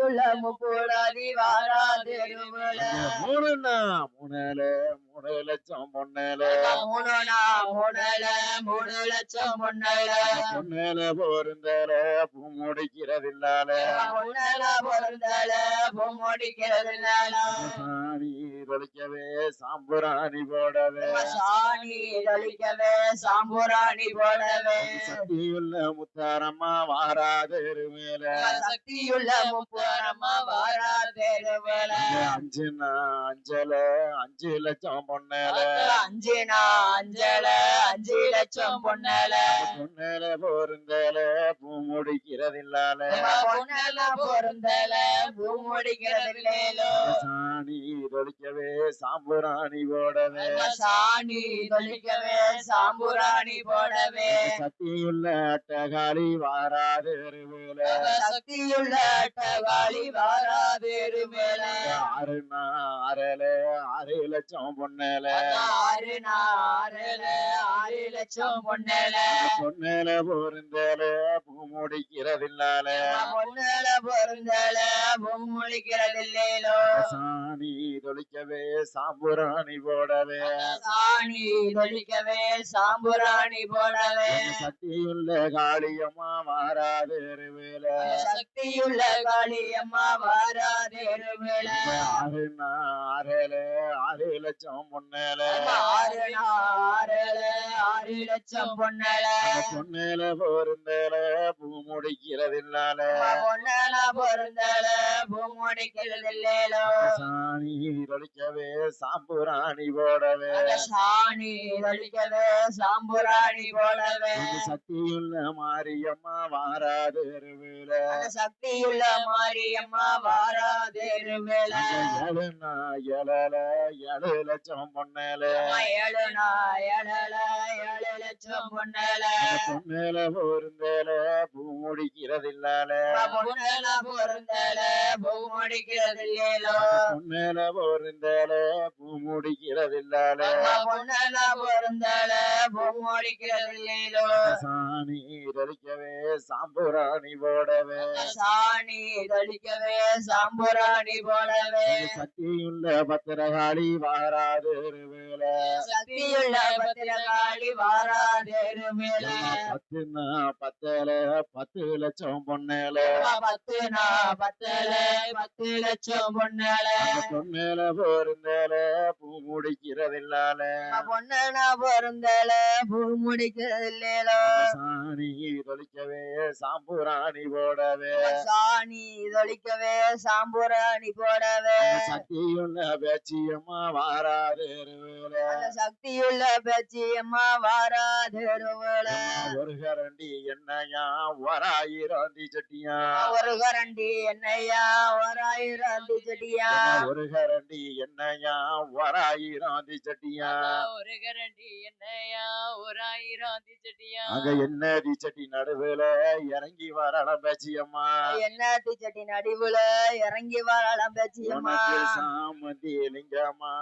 உள்ள முப்போடாதி வாராதெருவுல மூணுன்னா மூணு மூணு லட்சம் பொண்ணுல மூணுனா மூணுல மூணு லட்சம் பொண்ணல பொண்ணுல பொருந்தல பூ முடிக்கிறதில்லால பொண்ணல பொருந்தல பொம்மடிக்கிறதுனால சாணி தொலைக்கவே சாம்புராணி போடவே. சாணி தொழிக்கவே சாம்புராணி போடவே சக்தியுள்ள முத்தாரம்மா வாராத மேல சக்தியுள்ள முப்பூரமா வாராதெருவுல அஞ்சுனா அஞ்சல அஞ்சு லட்சம் பொண்ணல அஞ்சுனா அஞ்சல அஞ்சு லட்சம் பொண்ணல பொண்ணல பொருந்தல பூ முடிக்கிறதில்லால. பொண்ணல பொருந்தல பூமுடிக்கிறதில்லேலோ சாணி தொலைக்கவே சாம்புராணி போடவே. சாணி தொழிக்கவே சாம்புராணி போடவே. சக்தியுள்ள அட்டகாளி வாராத மேல சக்தியுள்ள அட்டவாளி வாராதேரு மேல ஆறுனா ஆறல ஆறு லட்சம் பொண்ணல ஆறு நாறுல ஆறு லட்சம் பொண்ணல பொண்ணல பொருந்தல பூ முடிக்கிறதில்லால பொண்ணல பொருந்தல பொம்முழிக்கிறதில்லேலோ சாணி தொலைக்கவே சாம்புராணி போடவே. சாணி தொழிக்கவே சாம்புராணி போடவே. சக்தியுள்ள காளியம்மா மாறாது வேல சக்தியுள்ள காளியம்மா வாராதேரு மேல ஆறுனா ஆறல ஆறு லட்சம் ஆறு நாறுல ஆறு லட்சம் பொண்ணல பொண்ணல பொருந்தல பூ முடிக்கிறதில்லால. பொண்ணல பொருந்தல பொம்முடிக்கிறதில்லேலோ சாணி தொலைக்கவே சாம்புராணி போடவே. சாணி தொழிக்கவே சாம்புராணி போடவே. சக்தியுள்ள மாரியம்மா அந்த சக்தியுள்ள மாரியம்மா ஏழல ஏழு லட்சம் லட்சம் பொண்ணல பொண்ணல பொருந்தல பூமுடிக்கிறது இல்லேலோ பொண்ணல பொருந்தல பூமுடிக்கிறது இல்லேலோ சாணி ரலிக்கவே சாம்புராணி போடவே. சாணி தொழிக்கவே சாம்புராணி போடவே. சக்தியுள்ள பத்திரகாளி வாராது. வேல சக்தியுள்ள பத்திரகாளி வாராதேரு மேல. பத்துனா பத்தல பத்து லட்சம் பொண்ணல பத்து நா பத்தல பத்து லட்சம் பொண்ணல பொண்ணல பொருந்தல பூ முடிக்கிறதில்லால. பொண்ணனா பொருந்தல பூ முடிக்கிறது இல்லேலோ சாணி தொலைக்கவே சாம்புராணி போடவே. சாணி தொழிக்கவே சாம்புராணி போடவே. சக்தியுள்ள பேச்சியம்மா வாராது சக்தியுள்ள பேச்சியம்மா வாராதேருவல ஒரு கரண்டி என்னையா ஒராயிரம் சட்டியா? ஒரு கரண்டி என்னையா ஒரு ஆயிரம் செடியா ஒரு கரண்டி என்னையா ஒராயிரம் சட்டியா? ஒரு கரண்டி எண்ணெயா ஒரு ஆயிரம் திச்சட்டியா அங்க என்ன தீச்சட்டி நடுவுல இறங்கி வரலாம் பேச்சியம்மா? என்ன செடி நடுவுல இறங்கி வரலாம் பேச்சியம்மா? உனக்கு சாமந்தி லிங்கம்மா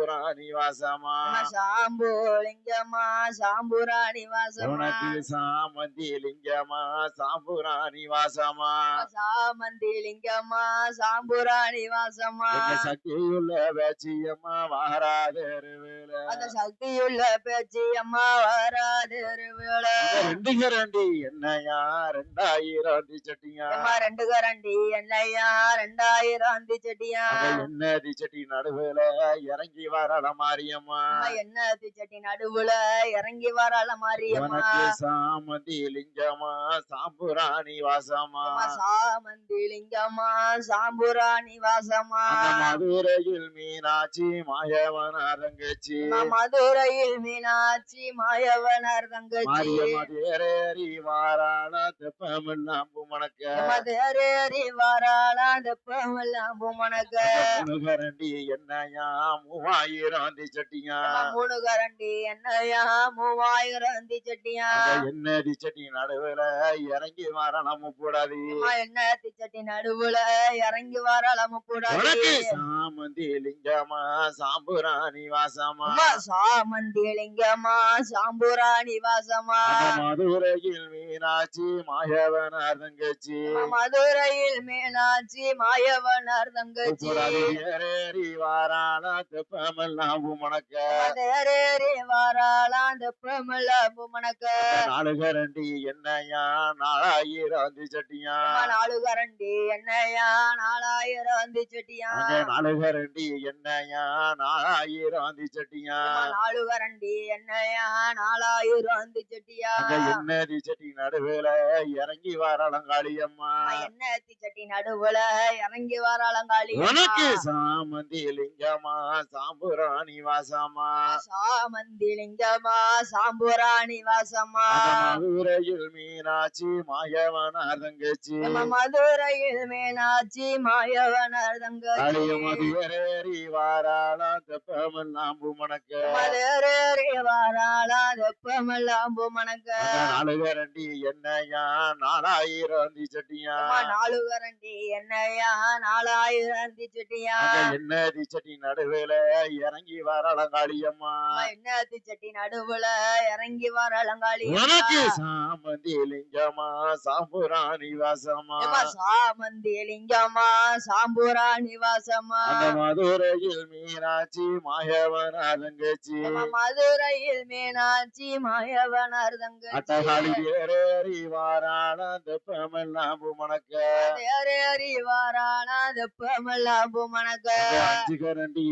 சாம்புராணி வாசமா. சாம்பு லிங்கம்மா சாம்புராணி வாசமா. உனக்கு சாமந்தி லிங்கம்மா சாம்புராணி வாசமா. சாமந்தி லிங்கம்மா சாம்புராணி வாசமா. சக்தியுள்ள பேச்சியம்மா வாராது வேலை அந்த சக்தியுள்ள பேச்சியம்மா வராதேருவல ரெண்டு கரண்டி என்னையா? ரெண்டாயிரம் தீச்சட்டியா அம்மா ரெண்டு கரண்டி என்னையா? ரெண்டாயிரம் செடியா அங்க என்ன நடுவுல இறங்கி வரலாம் மாரியம்மா. என்ன செடி நடுவுல இறங்கி வரல மாரியம்மா? சாமந்தி லிங்கம்மா சாம்புராணி வாசமா? சாமந்தி லிங்கம்மா சாம்புராணி வாசமா? மதுரையில் மீனாட்சி மாயவன அம்மா மதுரையில் மீனாட்சி மாயவனர் தங்கச்சி மாரியம்மா தேரேறி வாராள தெப்பமெல்லாம் மணக்க. அம்மா தேரேறி வாராளா தெப்பமெல்லாம் பூமணக்க கரண்டி என்னையா மூவாயிரம் அம்மா மூணு கரண்டி என்னையா மூவாயிரம் செட்டியா அங்க என்ன தீச்சட்டி நடுவுல இறங்கி வரணும் கூடாது என்ன செடி நடுவுல இறங்கி வரலாம் உனக்கு சாமந்தி லிங்கமா சாம்புராணி வாசமா? சாமந்தி லிங்கம்மா சாம்புராணி வாசமா? அந்த மதுரையில் மீனாட்சி மாயவனார் தங்கச்சி மதுரையில் மீனாட்சி மாயவனார் தங்கச்சி ஏறேறி வாரான தெப்பமெல்லாம் உமணக்க தேரேறி வாராளாம் தெப்பமெல்லாம் பூமணக்க நாளுகரண்டி என்னையா? நாலாயிரம் வந்து சட்டியா? நாலு கரண்டி என்னையா? நாலாயிரம் வந்து செட்டியா? அங்க நாளுகரண்டி என்னையா? நாலாயிரம் வந்து சட்டியா? நாலு கரண்டி என்னையா? நாலாயிரம் வந்து செட்டியா? எண்ணெய் சட்டி நடுவுல? இறங்கி காளியம்மா அம்மா எண்ணெய் சட்டி நடுவுல? இறங்கி வாராளங்காளி உனக்கு சாமந்தி லிங்கமா? சாம்புராணி வாசமா? சாமந்தி லிங்கமா சாம்புராணி வாசமா மதுரையில் மீனாட்சி மாயவனார் தங்கச்சி. மதுரையில் மீனாட்சி மாயவனர் தங்கச்சி. காளியம்மதி ஏறி வாராளம் தெப்பமெல்லாம் பூமணக்க மதுரேறி வாராளா தெப்பமெல்லாம் பூமணக்க நாளுகரண்டி என்னையா நாலாயிரம் சட்டியா? நாலு கரண்டி என்னையா நாலாயிரம் செட்டியா? எண்ணெய் சட்டி நடுவுல? இறங்கி வரலாம் காளியம்மா அம்மா எண்ணெய் சட்டி நடுவுல? இறங்கி வாராளங்காளி உனக்கு சாமந்தி லிங்கமா சாம்புராணி வாசமா? சாமந்தி லிங்கம்மா சாம்புராணி வாசமா? மதுரையில் மீனாட்சி மாயவனா தங்கச்சி மதுரையில் மீனாட்சி மாயவனர் தங்கச்சி அட்டகாளி ஏறேறி வாரான தெப்பமெல்லாம் பூமணக்க. தேரேறி வாராளா தெப்பமெல்லாம் பூமணக்க. அங்க அஞ்சு கரண்டி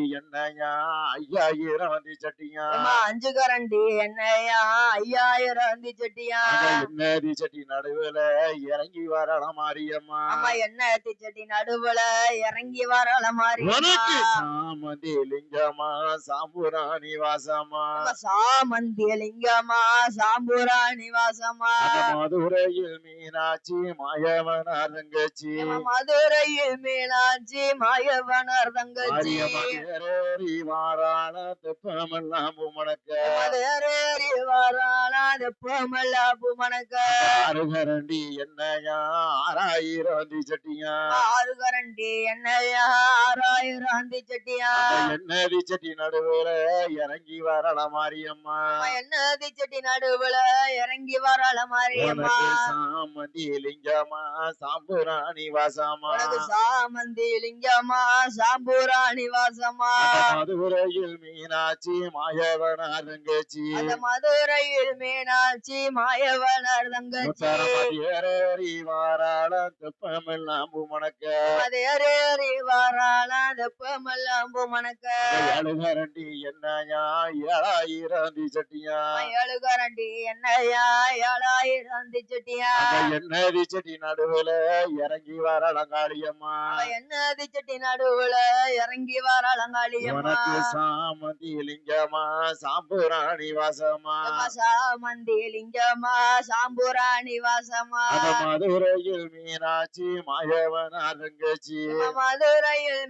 எண்ணெயா ஐயாயிரம் வந்து சட்டியா? அஞ்சு கரண்டி என்னையா? ஐயாயிரம் வந்து செட்டியா? எண்ணெய் சட்டி நடுவுல? இறங்கி வரலாம் மாரியம்மா. அம்மா எண்ணெய் சட்டி நடுவுல? இறங்கி வரல உனக்கு சாமந்தி லிங்கமா சாம்புராணி வாசமா. சாமந்தி லிங்கம்மா சாம்புராணி வாசமா. அந்த மதுரையில் மீனாட்சி மாயவனா தங்கச்சி மதுரையில் மீனாட்சி மாயவனர் தங்கச்சி வாரான தெப்பமெல்லாம் பூமணக்க. மதுரேறி வாராளா தெப்பமெல்லாம் பூமணக்க. அருகரண்டி என்னையா? ஆறாயிரம் சட்டியா? ஆறு கரண்டி என்னையா? ஆறாயிரம் அந்தி சட்டியா? எண்ணெய் சட்டி நடுவுல? இறங்கி வரலாம் மாரியம்மா. எண்ணெய் சட்டி நடுவுல? இறங்கி வரல மாரியம்மா. சாமந்தி லிங்கமா சாம்புராணி வாசமா. சாமந்தி லிங்கம்மா சாம்பூராணி வாசமா. மதுரையில் மீனாட்சி மாயவனா தங்கச்சி மதுரையில் மீனாட்சி மாயவனர் தங்கச்சி வாராள தெப்பமெல்லாம் பூமணக்க மதுரேறி வாராளா தெப்பமெல்லாம் பூமணக்க ஏழுகரண்டி என்னையா? ஏழாயிரம் சட்டியா? ஏழு கரண்டி என்னையா? ஏழாயிரம் சட்டியா? எண்ணெய் சட்டி நடுவுல? இறங்கி வரலாம் காளியம்மா எண்ணெய் சட்டி நடுவுல? இறங்கி வாராளங்காளியம்மா உனக்கு சாமந்தி லிங்கமா? சாம்புராணி வாசமா? சாமந்தி லிங்கம்மா சாம்பூராணி வாசமா? மதுரையில் மீனாட்சி மாயவனா தங்கச்சி மதுரையில்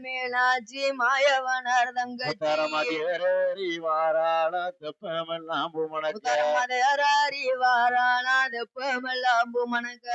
மீனாட்சி மாயவனர் தங்கச்சி முத்தாரமதி ஏறேறி வாராள தெப்பமெல்லாம் பூமணக்க.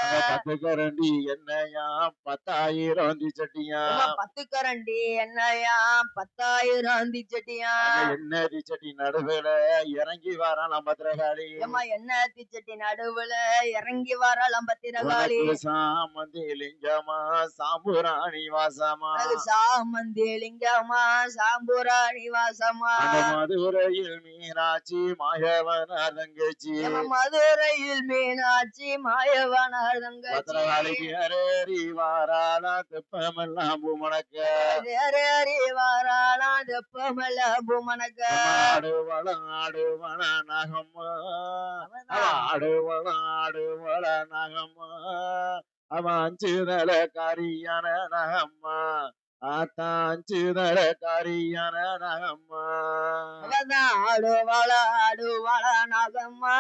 அந்த பத்து கரண்டி என்னையா பத்தாயிரம் வந்து சட்டியா பத்து கரண்டி என்னையா பத்தாயிரம் அந்தி சட்டியா அந்த எண்ணெய் சட்டி நடுவுல இறங்கி வரலாம் பத்திரகாளி ஏம்மா எண்ணெய் சட்டி நடுவுல இறங்கி வரலாம் பத்திரகாளி சாமந்தி லிங்கமா சாம்புராணி வாசமா. சாமந்தி லிங்கம்மா சாம்பூராணி வாசமா மதுரையில் மீனாட்சி மாயவனா தங்கச்சி மதுரையில் மீனாட்சி மாயவனர் தங்கச்சி பத்திரகாளிக்கு ஏறி வாராள தெப்பமெல்லாம் பூமணக்க தேரேறி வாராளா தெப்பமெல்லாம் பூமணக்க ஆடுவள ஆடுவள நகம்மா ஆடுவள ஆடுவள நகம்மா அவன் அஞ்சுதல காரியான நகம்மா ஆத்தா அஞ்சுதல காரியான நகம்மா. ஆடுவாள ஆடுவாள நாகம்மா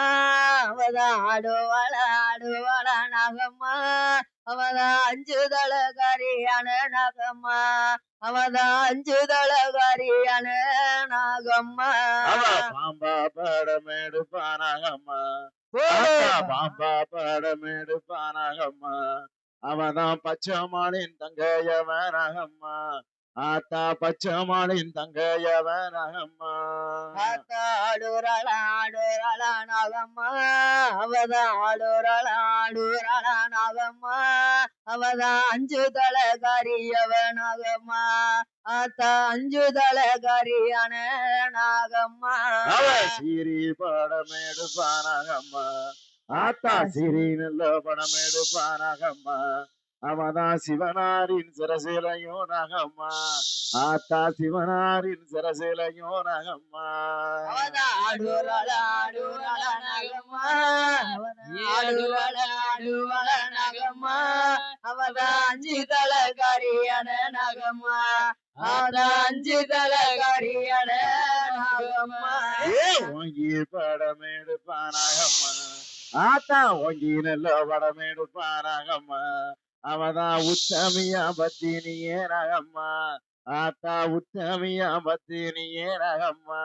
ஆடுவாள ஆடுவாள நாகம்மா அவதான் அஞ்சு தலகாரியான நாகம்மா. அவதான் அஞ்சு நாகம்மா. பாம்பா படம் எடுப்பானாகம்மா ஓ, ஆத்தா பாம்பா படம் எடுப்பானாகம்மா அவதான் பச்சைமாளின் தங்கையவனகம்மா. ஆத்தா பச்சமாளின் தங்கையவனகம்மா. ஆத்தாடுறள ஆடுறள நாகம்மா அவதான் அஞ்சு தலை கரியவ நாகம்மா ஆத்தா அஞ்சு தலை கரியான நாகம்மா சீரி படம் எடுப்பானகம்மா ஆத்தா சிரி. நல்ல படம் எடுப்பானகம்மா அவதான் சிவனாரின் சிரசிலையோ நகம்மா ஆத்தா சிவனாரின் சிரசிலையோ நகம்மா நாகம்மா அஞ்சு தலை கரியான நாகம்மா அதான் அஞ்சு தலை கரியான நாகம்மா ஏ ஓங்கி படம் எடுப்பானகம்மா ஆத்தா ஓங்கி நல்ல படம் எடுப்பானகம்மா அவதான் உத்தமியா பத்தினியே நகம்மா ஆத்தா உத்தமியா பத்தினியே நகம்மா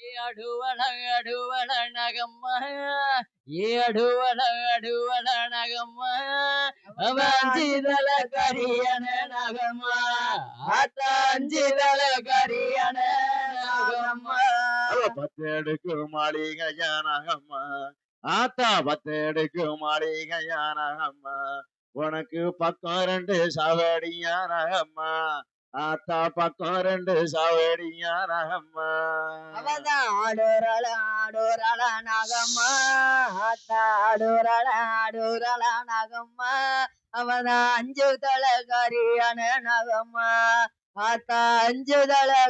ஏ அடுவள அடுவள நகம்மா. ஏ அடுவள அடுவள நகம்மா. அவ அஞ்சு தலை கரியான நாகம்மா. அதான் அஞ்சு தலை கரியான நாகம்மா. அவ பத்தெடுக்கு மாளிகையானகம்மா ஆத்தா பத்தெடுக்கு மாளிகையானகம்மா உனக்கு பக்கம் ரெண்டு சாவடியானகம்மா. ஆத்தா பக்கம் ரெண்டு சாவடியானகம்மா. அவதான் ஆடுறள ஆடுறள நாகம்மா. ஆத்தா ஆடுறள ஆடுறள நாகம்மா. அவதான் அஞ்சு தலை கரியான நாகம்மா. ஆத்தா அஞ்சு தலை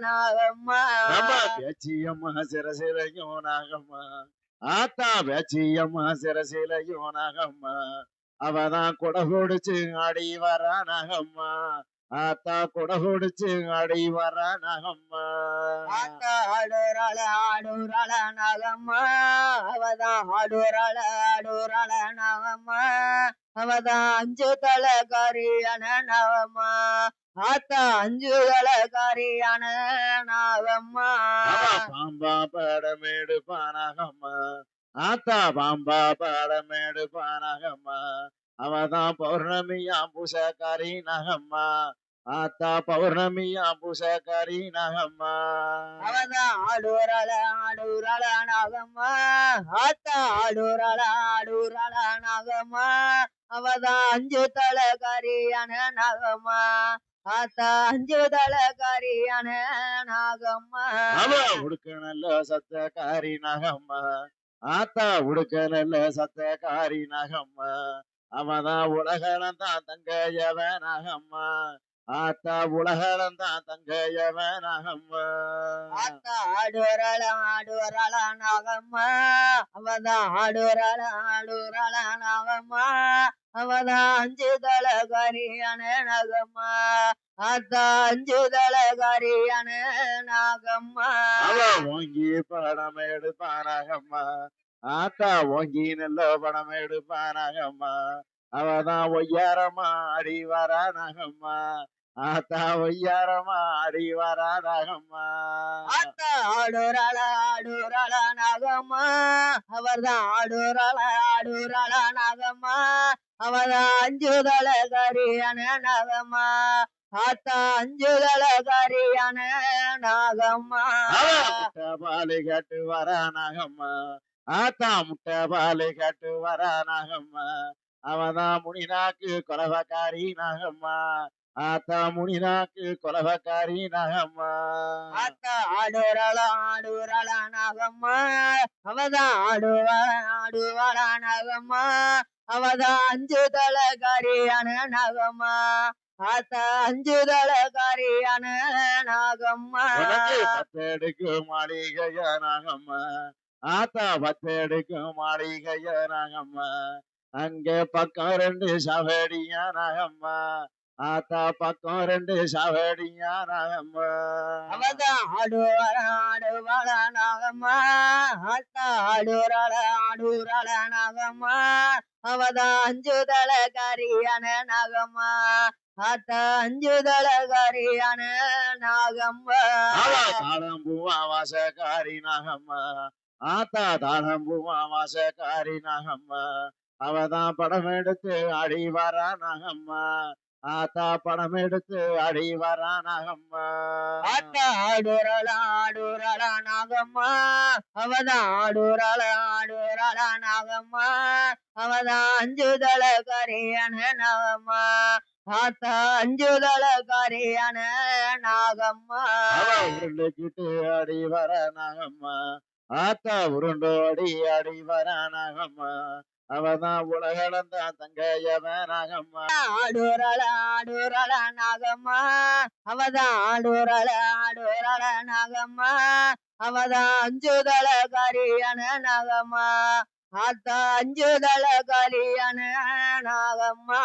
நாகம்மா. நம்ம பேச்சியம்மா சிரசிலையும் நாகம்மா. ஆத்தா பேச்சியம்மா சிறசிலையும் நாகம்மா. அவதான் குட குடிச்சு ஆடி வரா நாகம்மா. ஆத்தா குட குடிச்சு ஆடி வரா நாகம்மா. அஞ்சு தலை கரியான நாகம்மா. ஆத்தா அஞ்சு தலை கரியான நாகம்மா. அவ பாம்பா படமேடு பானாகம்மா. ஆத்தா பாம்பா படமேடு பானாகம்மா. அவதான் பௌர்ணமியா பூசக்காரி நகம்மா ஆத்தா பௌர்ணமியா பூசக்காரி நகம்மா அவதான் ஆடுறள ஆடுறள நாகம்மா. ஆத்தா ஆடுறள ஆடுறள நாகம்மா. அவதான் அஞ்சு தலை கரியான நாகம்மா. ஆத்தா அஞ்சு தலை கரியான நாகம்மா. அவ உடுக்க நல்ல சத்தக்காரி நகம்மா ஆத்தா உடுக்க நல்ல சத்தக்காரி நகம்மா அவதான் உலகளம் தான் தங்கையவ நகம்மா ஆத்தா உலகளம் தான் தங்கையவ நகம்மா ஆத்தா ஆடுறள ஆடுறள நாகம்மா அவதான் ஆடுறள ஆடுறள நாகம்மா அவதான் அஞ்சு தலை கரியான நாகம்மா ஆத்தா அஞ்சு தலை கரியான நாகம்மா அவ ஓங்கி படம் எடுப்பானகம்மா ஆத்தா ஓங்கி நல்ல படம் எடுப்பானகம்மா. அவதான் ஒய்யாரமா அடி வரானகம்மா. ஆத்தா ஒய்யாரமா அடி வரானகம்மா. ஆத்தா ஆடுறள ஆடுறள நாகம்மா அவர்தான் ஆடுறள ஆடுறள நாகம்மா அவதான் அஞ்சு தலை கரியான நாகம்மா ஆத்தா அஞ்சு தலை கரியான நாகம்மா பாலு கட்டு வரானகம்மா. ஆத்தா முட்டை பாலு கட்டு வரானகம்மா. அவதான் முனிநாக்கு கொலவக்காரி நகம்மா ஆத்தா முனிநாக்கு கொலவக்காரி நகம்மா ஆத்தா ஆடுறள ஆடுறள நாகம்மா அவதான் ஆடுவ ஆடுவள நாகம்மா அவதான் அஞ்சு தலை கரியான நாகம்மா ஆத்தா அஞ்சு தலை கரியான நாகம்மா மாளிகைய நகம்மா ஆத்தா பத்தெடுக்கு மாளிகைய நகம்மா. அங்க பக்கம் ரெண்டு சவடியா நகம்மா. ஆத்தா பக்கம் ரெண்டு சவடியா நகம்மா. அவதான் ஆடுவள ஆடுவள நாகம்மா. ஆத்தா ஆடுறள ஆடுறள நாகம்மா. அவதான் அஞ்சு தலை கரியான நாகம்மா. ஆத்தா அஞ்சு நாகம்மா. அவ தாளம்பூவா வாசக்காரி நகம்மா. ஆத்தா தாளம்பூவா வாசக்காரி நகம்மா அவதான் படம் எடுத்து அடி வரா நாகம்மா ஆத்தா படம் எடுத்து அடி வரா நாகம்மா ஆத்தா ஆடுறள ஆடுறள நாகம்மா அவதான் ஆடுறள ஆடுறள நாகம்மா அவதான் அஞ்சுதல கரியான நாகம்மா ஆத்தா அஞ்சுதல கரியான நாகம்மா அடி வர நாகம்மா ஆத்தா உருண்டு அடி அடி வர நாகம்மா அவதான் உலகளந்த தங்கையவ நாகம்மா ஆடுறள ஆடுறள நாகம்மா அவதான் ஆடுறள ஆடுறள நாகம்மா அவதான் அஞ்சுதல கரியான நாகம்மா ஆத்தா அஞ்சுதல கரியான நாகம்மா